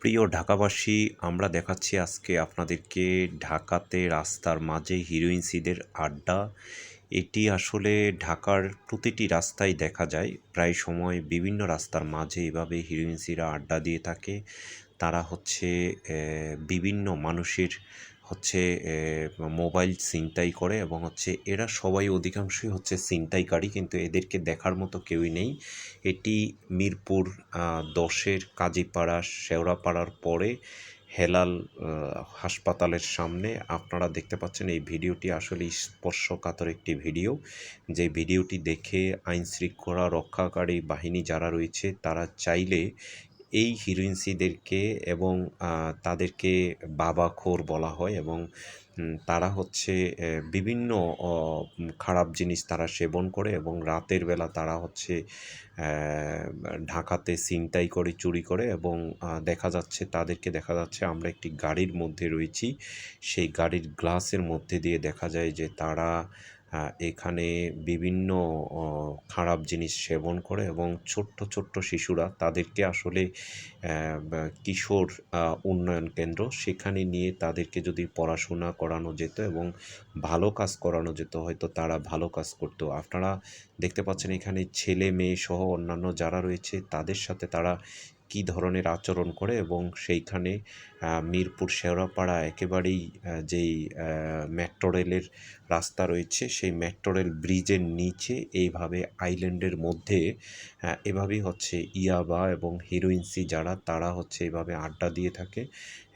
প্রিয় ঢাকাবাসী, আমরা দেখাচ্ছি আজকে আপনাদেরকে ঢাকাতে রাস্তার মাঝে হিরোইনসিদের আড্ডা। এটি আসলে ঢাকার প্রতিটি রাস্তায় দেখা যায়। প্রায় সময় বিভিন্ন রাস্তার মাঝে এভাবে হিরোইনসিরা আড্ডা দিয়ে থাকে। তারা হচ্ছে বিভিন্ন মানুষের হচ্ছে মোবাইল ছিনতাই করে এবং হচ্ছে এরা সবাই অধিকাংশই হচ্ছে ছিনতাইকারী কিন্তু এদেরকে দেখার মতো কেউই নেই। এটি মিরপুর দশের কাজীপাড়া, শেওড়াপাড়ার পরে হেলাল হাসপাতালের সামনে। আপনারা দেখতে পাচ্ছেন এই ভিডিওটি আসলে স্পর্শকাতর একটি ভিডিও। যে ভিডিওটি দেখে আইন শৃঙ্খলা রক্ষাকারী বাহিনী যারা রয়েছে, তারা চাইলে এই হিরোইনসিদেরকে এবং তাদেরকে বাবাখোর বলা হয় এবং তারা হচ্ছে বিভিন্ন খারাপ জিনিস তারা সেবন করে এবং রাতের বেলা তারা হচ্ছে ঢাকাতে ছিনতাই করে, চুরি করে এবং দেখা যাচ্ছে, তাদেরকে দেখা যাচ্ছে আমরা একটি গাড়ির মধ্যে রয়েছি। সেই গাড়ির গ্লাসের মধ্যে দিয়ে দেখা যায় যে তারা এখানে বিভিন্ন খারাপ জিনিস সেবন করে এবং ছোট্ট ছোট্ট শিশুরা তাদেরকে আসলে কিশোর উন্নয়ন কেন্দ্র সেখানে নিয়ে তাদেরকে যদি পড়াশোনা করানো যেত এবং ভালো কাজ করানো যেত, হয়তো তারা ভালো কাজ করতো। আপনারা দেখতে পাচ্ছেন এখানে ছেলে, মেয়ে সহ অন্যান্য যারা রয়েছে, তাদের সাথে তারা কী ধরনের আচরণ করে এবং সেইখানে মিরপুর শেওড়াপাড়া একেবারেই যেই মেট্রো রেলের রাস্তা রয়েছে, সেই মেট্রো রেল ব্রিজের নিচে এইভাবে আইল্যান্ডের মধ্যে এভাবেই হচ্ছে ইয়াবা এবং হিরোইনসি যারা, তারা হচ্ছে এভাবে আড্ডা দিয়ে থাকে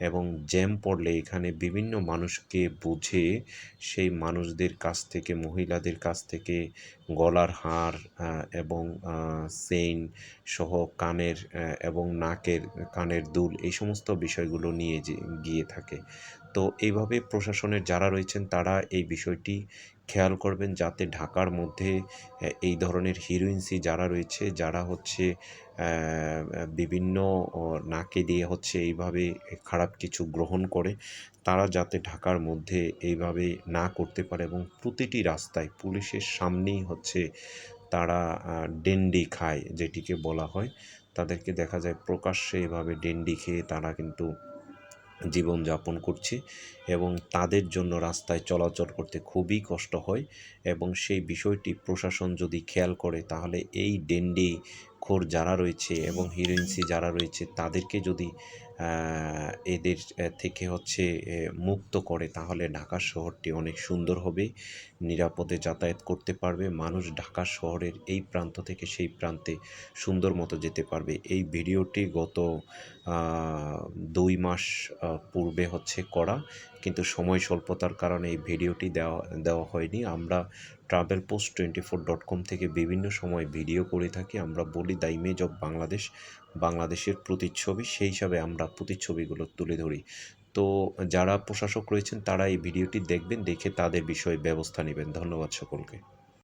এবং জ্যাম পড়লে এখানে বিভিন্ন মানুষকে বুঝে সেই মানুষদের কাছ থেকে, মহিলাদের কাছ থেকে গলার হার এবং চেইন সহ কানের এবং নাকের, কানের দুল এই সমস্ত বিষয়গুলো নিয়ে যে গিয়ে থাকে। তো এইভাবে প্রশাসনের যারা রয়েছেন তারা এই বিষয়টি খেয়াল করবেন যাতে ঢাকার মধ্যে এই ধরনের হিরোইনসি যারা রয়েছে, যারা হচ্ছে বিভিন্ন নাকে দিয়ে হচ্ছে এইভাবে খারাপ কিছু গ্রহণ করে, তারা যাতে ঢাকার মধ্যে এইভাবে না করতে পারে এবং প্রতিটি রাস্তায় পুলিশের সামনেই হচ্ছে তারা ডেন্ডি খায় যেটিকে বলা হয়। তাদেরকে দেখা যায় প্রকাশ্যে এভাবে ডেন্ডি খেয়ে তারা কিন্তু জীবনযাপন করছে এবং তাদের জন্য রাস্তায় চলাচল করতে খুবই কষ্ট হয় এবং সেই বিষয়টি প্রশাসন যদি খেয়াল করে তাহলে এই ডেন্ডি খোর যারা রয়েছে এবং হিরোইনসি যারা রয়েছে, তাদেরকে যদি এদের থেকে হচ্ছে মুক্ত করে, তাহলে ঢাকা শহরটি অনেক সুন্দর হবে। নিরাপদে যাতায়াত করতে পারবে। মানুষ ঢাকা শহরের এই প্রান্ত থেকে সেই প্রান্তে সুন্দর মতো যেতে পারবে। এই ভিডিওটি গত দুই মাস পূর্বে হচ্ছে করা। কিন্তু সময় স্বল্পতার কারণে এই ভিডিওটি দেওয়া দেওয়া হয়নি। আমরা travel post twenty four dot com থেকে বিভিন্ন সময় ভিডিও করে থাকি। আমরা বলি দ্য ইমেজ অব বাংলাদেশ বাংলাদেশের প্রতিচ্ছবি। সেই হিসাবে আমরা প্রতিচ্ছবিগুলো তুলে ধরি। তো যারা প্রশাসক রয়েছেন, তারা এই ভিডিওটি দেখবেন, দেখে তাদের বিষয়ে ব্যবস্থা নেবেন। ধন্যবাদ সকলকে।